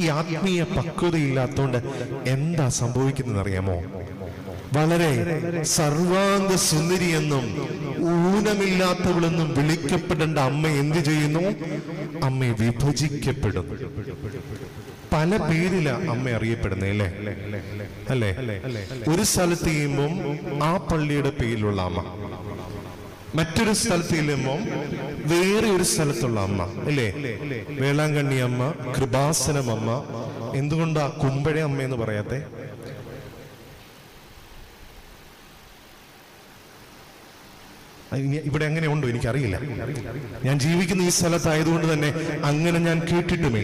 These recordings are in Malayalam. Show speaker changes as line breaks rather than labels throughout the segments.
ഈ ആത്മീയ പക്വതയില്ലാത്തോണ്ട് എന്താ സംഭവിക്കുന്നത് അറിയാമോ വളരെ സർവാംഗ സുന്ദരി എന്നും ഊനമില്ലാത്തവളെന്നും വിളിക്കപ്പെടേണ്ട അമ്മ എന്ത് ചെയ്യുന്നു? അമ്മ വിഭജിക്കപ്പെടുന്നു. പല പേരില അമ്മ അറിയപ്പെടുന്നേ അല്ലേ? അല്ലേ? ഒരു സ്ഥലത്ത് ചെയ്യുമ്പം ആ പള്ളിയുടെ പേരിലുള്ള അമ്മ. മറ്റൊരു സ്ഥലത്ത് ചെല്ലുമ്പോൾ വേറെ ഒരു സ്ഥലത്തുള്ള അമ്മ അല്ലേ? വേളാങ്കണ്ണി അമ്മ കൃപാസനം അമ്മ. എന്തുകൊണ്ടാ കുമ്പഴ അമ്മ എന്ന് പറയാത്തെ? ഇവിടെ അങ്ങനെ ഉണ്ടോ? എനിക്കറിയില്ല. ഞാൻ ജീവിക്കുന്ന ഈ സ്ഥലത്തായതുകൊണ്ട് തന്നെ അങ്ങനെ ഞാൻ കേട്ടിട്ടുമേ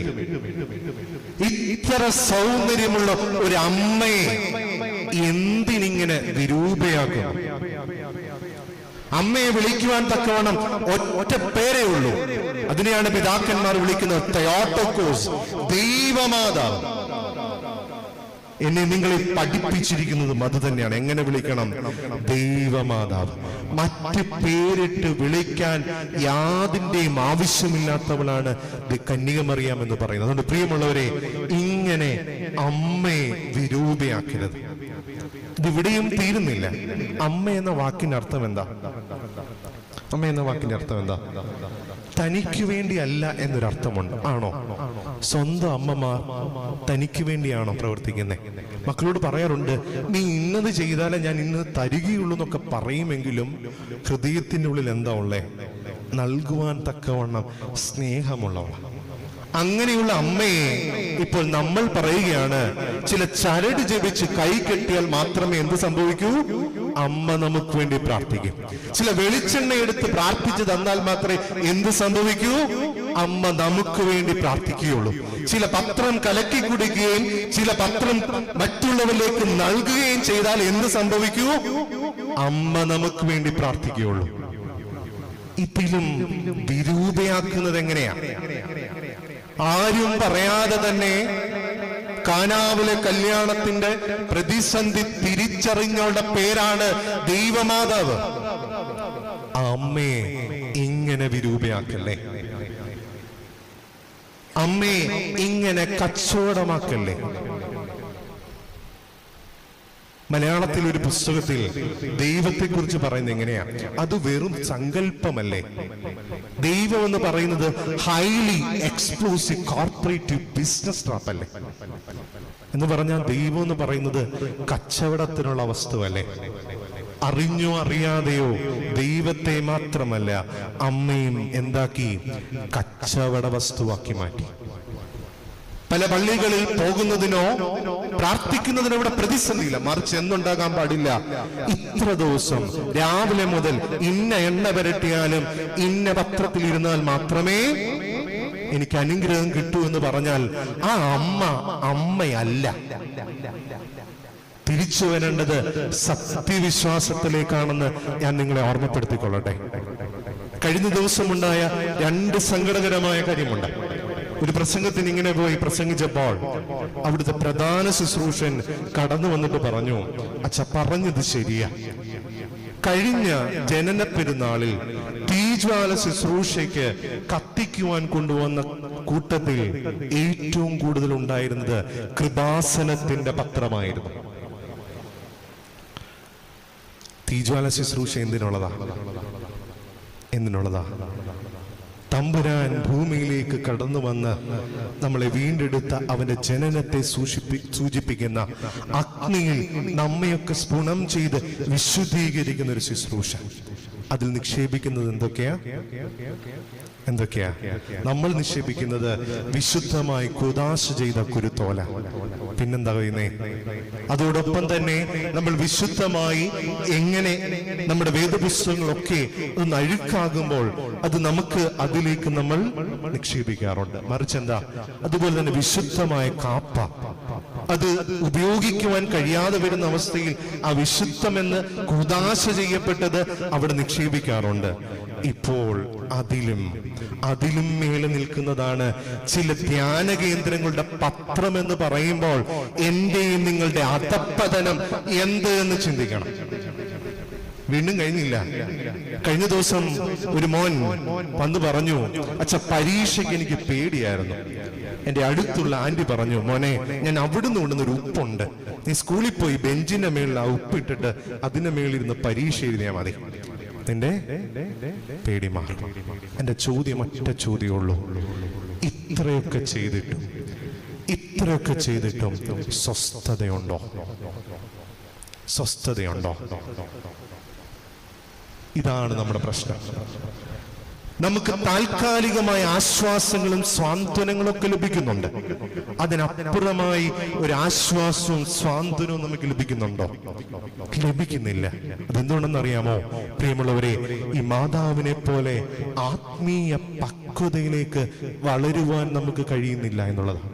ഇത്ര സൗന്ദര്യമുള്ള ഒരു അമ്മയെ എന്തിനിങ്ങനെ വിരൂപയാക്കുന്നു? അമ്മയെ വിളിക്കുവാൻ തക്കവണ്ണം ഒറ്റ പേരേ ഉള്ളൂ. അതിനെയാണ് പിതാക്കന്മാർ വിളിക്കുന്നത് തയോട്ടോക്കോസ് ദൈവമാതാവ്. എന്നെ നിങ്ങളെ പഠിപ്പിച്ചിരിക്കുന്നതും അത് തന്നെയാണ്. എങ്ങനെ വിളിക്കണം? ദൈവമാതാവ്. മറ്റ് പേരിട്ട് വിളിക്കാൻ യാതിന്റെയും ആവശ്യമില്ലാത്തവളാണ് കന്യകമറിയാം എന്ന് പറയുന്നത്. അതുകൊണ്ട് പ്രിയമുള്ളവരെ ഇങ്ങനെ അമ്മയെ വിരൂപയാക്കരുത്. ഇതിവിടെയും തീരുന്നില്ല. അമ്മ എന്ന വാക്കിന്റെ അർത്ഥം എന്താ? അമ്മ എന്ന വാക്കിന്റെ അർത്ഥം എന്താ? തനിക്ക് വേണ്ടിയല്ല എന്നൊരർത്ഥമുണ്ട്. ആണോ? സ്വന്തം അമ്മമാർ തനിക്ക് വേണ്ടിയാണോ പ്രവർത്തിക്കുന്നത് മക്കളോട് പറയാറുണ്ട് നീ ഇന്നത് ചെയ്താലേ ഞാൻ ഇന്ന് തരികയുള്ളൂ എന്നൊക്കെ പറയുമെങ്കിലും ഹൃദയത്തിന്റെ ഉള്ളിൽ എന്താ ഉള്ളേ? നൽകുവാൻ തക്കവണ്ണം സ്നേഹമുള്ളവ അങ്ങനെയുള്ള അമ്മയെ ഇപ്പോൾ നമ്മൾ പറയുകയാണ് ചില ചരട് ജപിച്ച് കൈ കെട്ടിയാൽ മാത്രമേ എന്ത് സംഭവിക്കൂ? അമ്മ നമുക്ക് വേണ്ടി പ്രാർത്ഥിക്കും. ചില വെളിച്ചെണ്ണ എടുത്ത് പ്രാർത്ഥിച്ചു തന്നാൽ മാത്രമേ എന്ത് സംഭവിക്കൂ? അമ്മ നമുക്ക് വേണ്ടി പ്രാർത്ഥിക്കുകയുള്ളൂ. ചില പത്രം കലക്കി കുടിക്കുകയും ചില പത്രം മറ്റുള്ളവരിലേക്ക് നൽകുകയും ചെയ്താൽ എന്ത് സംഭവിക്കൂ? അമ്മ നമുക്ക് വേണ്ടി പ്രാർത്ഥിക്കുകയുള്ളൂ. ഇതിലും വിരൂപയാക്കുന്നത് എങ്ങനെയാ? ആരും പറയാതെ തന്നെ കാനാവിലെ കല്യാണത്തിന്റെ പ്രതിസന്ധി തിരിച്ചറിഞ്ഞവളുടെ പേരാണ് ദൈവമാതാവ്. അമ്മേ അമ്മയെ ഇങ്ങനെ വിരൂപയാക്കല്ലേ? അമ്മയെ ഇങ്ങനെ കച്ചവടമാക്കല്ലേ? മലയാളത്തിൽ ഒരു പുസ്തകത്തിൽ ദൈവത്തെ കുറിച്ച് പറയുന്നത് എങ്ങനെയാ അത് വെറും സങ്കല്പമല്ലേ? ദൈവം എന്ന് പറയുന്നത് highly exclusive corporative business trap അല്ലേ? എന്ന് പറഞ്ഞാൽ ദൈവം എന്ന് പറയുന്നത് കച്ചവടത്തിനുള്ള വസ്തുവല്ലേ അറിഞ്ഞോ അറിയാതെയോ ദൈവത്തെ മാത്രമല്ല അമ്മയും എന്താക്കി? കച്ചവട വസ്തുവാക്കി മാറ്റി. പല പള്ളികളിൽ പോകുന്നതിനോ പ്രാർത്ഥിക്കുന്നതിനോ ഇവിടെ പ്രതിസന്ധിയില്ല. മറിച്ച് എന്തുണ്ടാകാൻ പാടില്ല? ഇത്ര ദിവസം രാവിലെ മുതൽ ഇന്ന എണ്ണ പുരട്ടിയാലും ഇന്ന പത്രത്തിൽ ഇരുന്നാൽ മാത്രമേ എനിക്ക് അനുഗ്രഹം കിട്ടൂ എന്ന് പറഞ്ഞാൽ ആ അമ്മ അമ്മയല്ല. തിരിച്ചു വരേണ്ടത് സത്യവിശ്വാസത്തിലേക്കാണെന്ന് ഞാൻ നിങ്ങളെ ഓർമ്മപ്പെടുത്തിക്കൊള്ളട്ടെ. കഴിഞ്ഞ ദിവസമുണ്ടായ രണ്ട് സങ്കടകരമായ കാര്യമുണ്ട്. ഒരു പ്രസംഗത്തിന് ഇങ്ങനെ പോയി പ്രസംഗിച്ചപ്പോൾ അവിടുത്തെ പ്രധാന ശുശ്രൂഷൻ കടന്നു വന്നിട്ട് പറഞ്ഞു അച്ഛ പറഞ്ഞത് ശരിയാ. കഴിഞ്ഞ ജനന പെരുന്നാളിൽ തീജ്വാല ശുശ്രൂഷയ്ക്ക് കത്തിക്കുവാൻ കൊണ്ടുവന്ന കൂട്ടത്തിൽ ഏറ്റവും കൂടുതൽ ഉണ്ടായിരുന്നത് കൃപാസനത്തിന്റെ പത്രമായിരുന്നു. തീജ്വാല ശുശ്രൂഷ എന്തിനുള്ളതാ? എന്തിനുള്ളതാ? തമ്പുരാൻ ഭൂമിയിലേക്ക് കടന്നു വന്ന് നമ്മളെ വീണ്ടെടുത്ത അവന്റെ ജനനത്തെ സൂചിപ്പി സൂചിപ്പിക്കുന്ന അഗ്നിയിൽ നമ്മയൊക്കെ സ്ഫുണം ചെയ്ത് വിശുദ്ധീകരിക്കുന്ന ഒരു ശുശ്രൂഷ. അതിൽ നിക്ഷേപിക്കുന്നത് എന്തൊക്കെയാ? എന്തൊക്കെയാ? നമ്മൾ നിക്ഷേപിക്കുന്നത് വിശുദ്ധമായി കുദാശ ചെയ്ത കുരുത്തോല. പിന്നെന്താ പറയുന്നേ? അതോടൊപ്പം തന്നെ നമ്മൾ വിശുദ്ധമായി എങ്ങനെ നമ്മുടെ വേദപുസ്തകങ്ങളൊക്കെ ഒന്ന് അഴുക്കാകുമ്പോൾ അത് നമുക്ക് അതിലേക്ക് നമ്മൾ നിക്ഷേപിക്കാറുണ്ട്. മറിച്ച് എന്താ? അതുപോലെ തന്നെ വിശുദ്ധമായ കാപ്പ. അത് ഉപയോഗിക്കുവാൻ കഴിയാതെ വരുന്ന അവസ്ഥയിൽ ആ വിശുദ്ധമെന്ന് കുദാശ ചെയ്യപ്പെട്ടത് അവിടെ നിക്ഷേപിക്കാറുണ്ട്. ഇപ്പോൾ അതിലും അതിലും മേലെ നിൽക്കുന്നതാണ് ചില ധ്യാന കേന്ദ്രങ്ങളുടെ പത്രം എന്ന് പറയുമ്പോൾ എന്റെയും നിങ്ങളുടെ അധപ്പതനം എന്ത് എന്ന് ചിന്തിക്കണം. വീണ്ടും കഴിഞ്ഞില്ല. കഴിഞ്ഞ ദിവസം ഒരു മോൻ വന്ന് പറഞ്ഞു അച്ഛ പരീക്ഷയ്ക്ക് എനിക്ക് പേടിയായിരുന്നു. എന്റെ അടുത്തുള്ള ആന്റി പറഞ്ഞു മോനെ ഞാൻ അവിടുന്ന് കൊണ്ടുവന്ന ഒരു ഉപ്പുണ്ട്. നീ സ്കൂളിൽ പോയി ബെഞ്ചിന്റെ മേളിൽ ആ ഉപ്പിട്ടിട്ട് അതിന്റെ മേളിൽ ഇരുന്ന് പരീക്ഷ എഴുതിയാൽ മതി. നിന്റെ പേടി മാറും. എന്റെ ചോദ്യം ഒറ്റ ചോദ്യമുള്ളൂ ഇത്രയൊക്കെ ചെയ്തിട്ടും ഇത്രയൊക്കെ ചെയ്തിട്ടും സ്വസ്ഥതയുണ്ടോ? സ്വസ്ഥതയുണ്ടോ? ഇതാണ് നമ്മുടെ പ്രശ്നം. നമുക്ക് താൽക്കാലികമായ ആശ്വാസങ്ങളും സ്വാന്തനങ്ങളും ഒക്കെ ലഭിക്കുന്നുണ്ട്. അതിനപ്പുറമായി ഒരു ആശ്വാസവും സ്വാന്തനവും നമുക്ക് ലഭിക്കുന്നുണ്ടോ? ലഭിക്കുന്നില്ല. അതെന്തുകൊണ്ടെന്ന് അറിയാമോ പ്രിയമുള്ളവരെ ഈ മാതാവിനെ പോലെ ആത്മീയ പക്വതയിലേക്ക് വളരുവാൻ നമുക്ക് കഴിയുന്നില്ല എന്നുള്ളതാണ്.